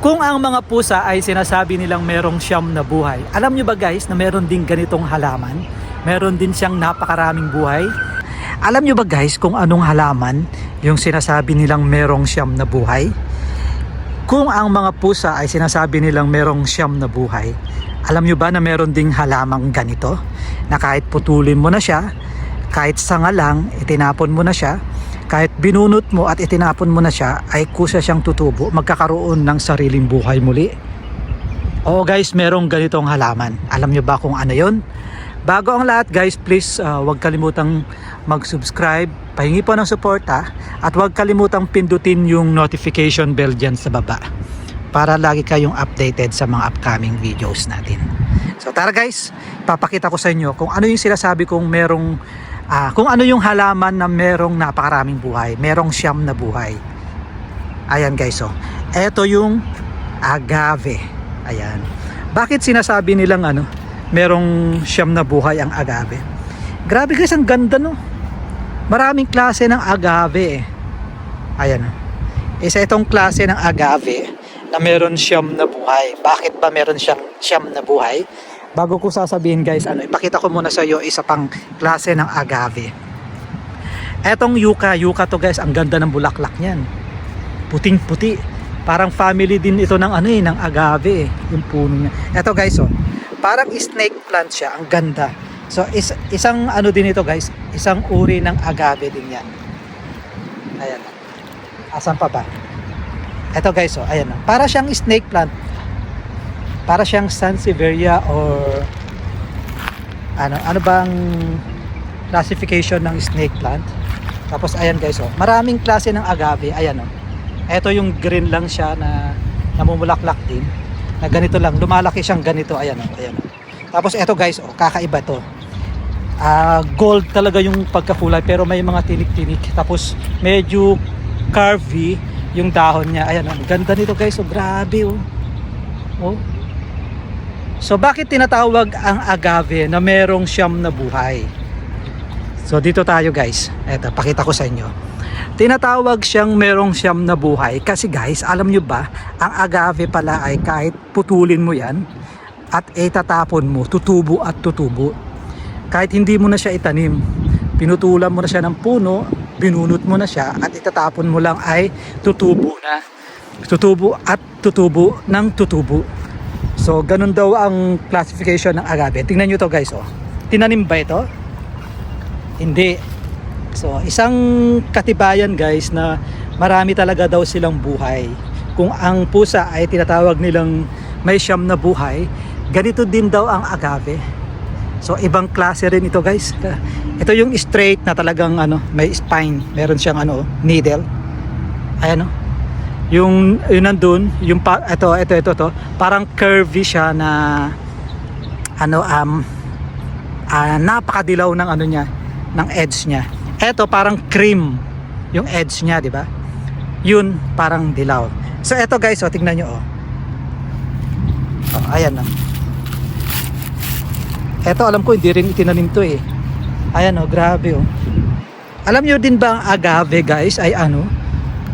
Kung ang mga pusa ay sinasabi nilang merong siyam na buhay, alam nyo ba guys na meron din ganitong halaman? Meron din siyang napakaraming buhay? Alam nyo ba guys kung anong halaman yung sinasabi nilang merong siyam na buhay? Kung ang mga pusa ay sinasabi nilang merong siyam na buhay, alam nyo ba na meron ding halamang ganito? Na kahit putulin mo na siya, kahit sanga lang, itinapon mo na siya, kahit binunot mo at itinapon mo na siya, ay kusa siyang tutubo, magkakaroon ng sariling buhay muli. Oo guys, merong ganitong halaman. Alam nyo ba kung ano yon? Bago ang lahat guys, please uh, huwag kalimutang mag-subscribe, pahingi po ng suporta at huwag kalimutang pindutin yung notification bell dyan sa baba para lagi kayong updated sa mga upcoming videos natin. So tara guys, papakita ko sa inyo kung ano yung sinasabi kong merong ah, kung ano yung halaman na merong napakaraming buhay, merong siyam na buhay. Ayan guys, oh. Ito yung agave. Ayan. Bakit sinasabi nilang ano, merong siyam na buhay ang agave? Grabe guys, ang ganda no. Maraming klase ng agave eh. Ayan. oh. Isa itong klase ng agave na meron siyam na buhay. Bakit ba meron siyang siyam na buhay? Bago ko sasabihin guys, ano, ipakita ko muna sa iyo isa pang klase ng agave. Etong yuka, yuka to guys, ang ganda ng bulaklak niyan. Puting-puti. Parang family din ito ng ano eh, ng agave eh, yung puno niya. Eto guys, oh, parang snake plant siya, ang ganda. So is, isang ano din ito guys, isang uri ng agave din yan. Ayan. Asan pa ba? Ito guys, oh, ayan. Para siyang snake plant. Para siyang Sansevieria or ano, ano bang classification ng snake plant? Tapos ayan guys, oh, maraming klase ng agave. Ayan oh. Ito yung green lang siya na namumulaklak din. Na ganito lang, lumalaki siyang ganito. Ayan oh, ayan oh. Tapos ito guys, oh, kakaiba to. Ah, gold talaga yung pagkakulay pero may mga tinik-tinik. Tapos medyo curvy yung dahon niya. Ayan, oh, ang ganda nito guys. Oh, grabe oh. Oh. So bakit tinatawag ang agave na merong siyam na buhay? So dito tayo guys. Eto, pakita ko sa inyo. Tinatawag siyang merong siyam na buhay kasi guys, alam nyo ba, ang agave pala ay kahit putulin mo yan at itatapon mo, tutubo at tutubo. Kahit hindi mo na siya itanim, pinutulan mo na siya ng puno, binunot mo na siya at itatapon mo lang ay tutubo na. Tutubo at tutubo ng tutubo. So, ganun daw ang classification ng agave. Tingnan nyo to guys, oh. Tinanim ba ito? Hindi. So, isang katibayan guys na marami talaga daw silang buhay. Kung ang pusa ay tinatawag nilang may siyam na buhay, ganito din daw ang agave. So, ibang klase rin ito guys. Ito yung straight na talagang ano, may spine. Meron siyang ano, needle. Ayan oh yung yun nandun yung pa, ito ito ito to parang curvy siya na ano um ah, napakadilaw ng ano niya ng edge niya. Ito parang cream yung edge niya di ba? Yun parang dilaw. So ito guys oh tingnan nyo oh, oh ayan oh. ito alam ko hindi rin itinanim to eh. Ayan oh grabe oh. Alam nyo din ba ang agave guys ay ano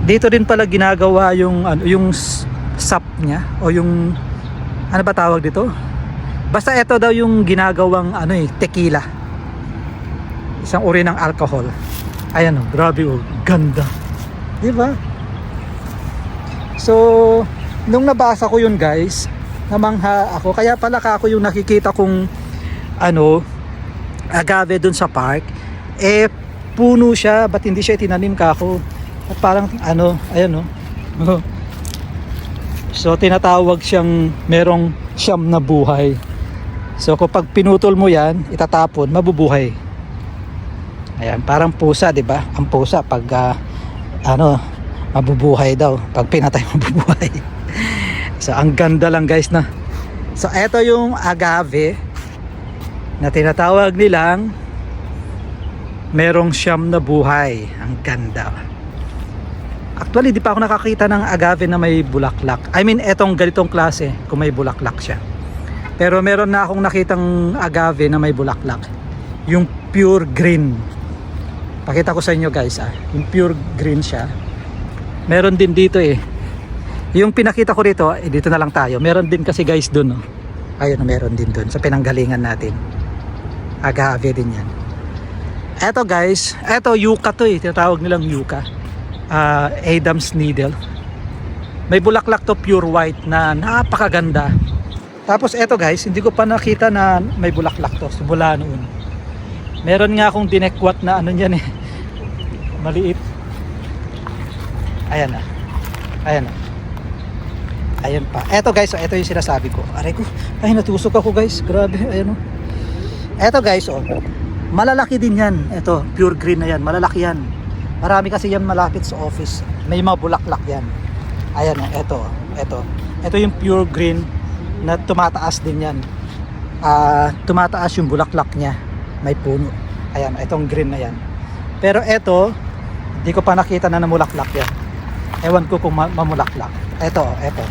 dito din pala ginagawa yung ano yung sap niya o yung ano ba tawag dito? Basta ito daw yung ginagawang ano eh tequila. Isang uri ng alcohol. Ayan oh, grabe oh, ganda. 'Di ba? So, nung nabasa ko yun guys, namangha ako. Kaya pala ka ako yung nakikita kong ano, agave dun sa park. Eh, puno siya, ba't hindi siya tinanim ka ako? At parang ano, ayan oh. so tinatawag siyang merong siyam na buhay. So kapag pinutol mo 'yan, itatapon, mabubuhay. Ayan, parang pusa, 'di ba? Ang pusa pag ah, ano, mabubuhay daw. Pag pinatay mabubuhay. so ang ganda lang guys na. So eto yung agave na tinatawag nilang merong siyam na buhay. Ang ganda. Actually, di pa ako nakakita ng agave na may bulaklak. I mean, etong ganitong klase, kung may bulaklak siya. Pero meron na akong nakitang agave na may bulaklak. Yung pure green. Pakita ko sa inyo guys ah. Yung pure green siya. Meron din dito eh. Yung pinakita ko rito, eh, dito na lang tayo. Meron din kasi guys dun, no? Ayun, meron din dun sa pinanggalingan natin. Agave din yan. Eto guys, eto yuka to eh. Tinatawag nilang yuka. Ah, Adam's Needle. May bulaklak to pure white na napakaganda. Tapos eto guys, hindi ko pa nakita na may bulaklak to. Simula noon. Meron nga akong dinekwat na ano niyan eh. Maliit. Ayan na. Ayan na. Ayan pa. Eto guys, so eto yung sinasabi ko. Aray ko, ay natusok ako guys. Grabe, ayan o. Eto guys, oh. Malalaki din yan. Eto, pure green na yan. Malalaki yan. Marami kasi yan malapit sa office. May mga bulaklak yan. Ayan o, eto. Eto. Eto yung pure green na tumataas din yan. Ah, tumataas yung bulaklak niya. May puno. Ayan, etong green na yan. Pero eto, hindi ko pa nakita na namulaklak yan. Ewan ko kung ma- mamulaklak. Eto, eto.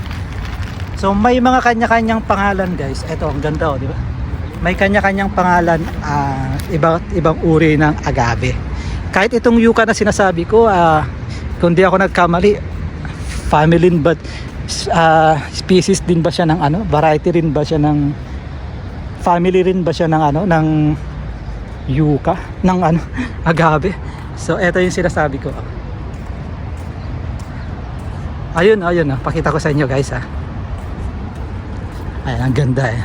So may mga kanya-kanyang pangalan guys. Eto, ang ganda oh, di ba? May kanya-kanyang pangalan, ah, iba, ibang uri ng agave. Kahit itong yuka na sinasabi ko, ah, kung di ako nagkamali, family but ah, species din ba siya ng ano? Variety rin ba siya ng family rin ba siya ng ano? Ng yuka? Ng ano? Agave. So, eto yung sinasabi ko. Ayun, ayun. ah. Pakita ko sa inyo guys ha. Ayan, ang ganda eh.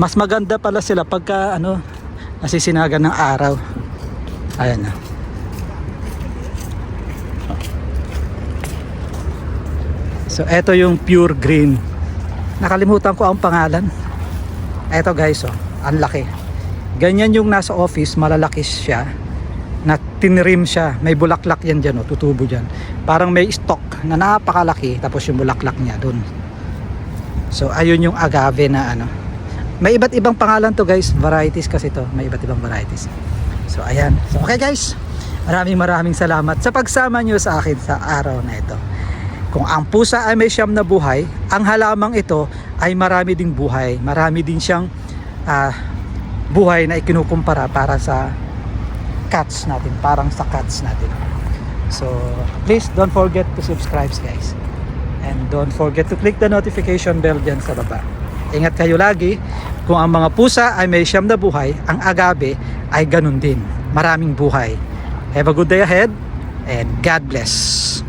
Mas maganda pala sila pagka ano, nasisinagan ng araw. Ayan na. So, eto yung pure green. Nakalimutan ko ang pangalan. Eto guys, oh, ang laki. Ganyan yung nasa office, malalaki siya. Na tinrim siya. May bulaklak yan dyan, oh, tutubo dyan. Parang may stock na napakalaki, tapos yung bulaklak niya dun. So, ayun yung agave na ano. May iba't ibang pangalan to guys. Varieties kasi to. May iba't ibang varieties. So, ayan. So, okay guys. Maraming maraming salamat sa pagsama nyo sa akin sa araw na ito. Kung ang pusa ay may siyam na buhay, ang halamang ito ay marami ding buhay. Marami din siyang ah, buhay na ikinukumpara para sa cats natin. Parang sa cats natin. So, please don't forget to subscribe guys. And don't forget to click the notification bell dyan sa baba. Ingat kayo lagi, kung ang mga pusa ay may siyam na buhay, ang agabe ay ganun din. Maraming buhay. Have a good day ahead and God bless.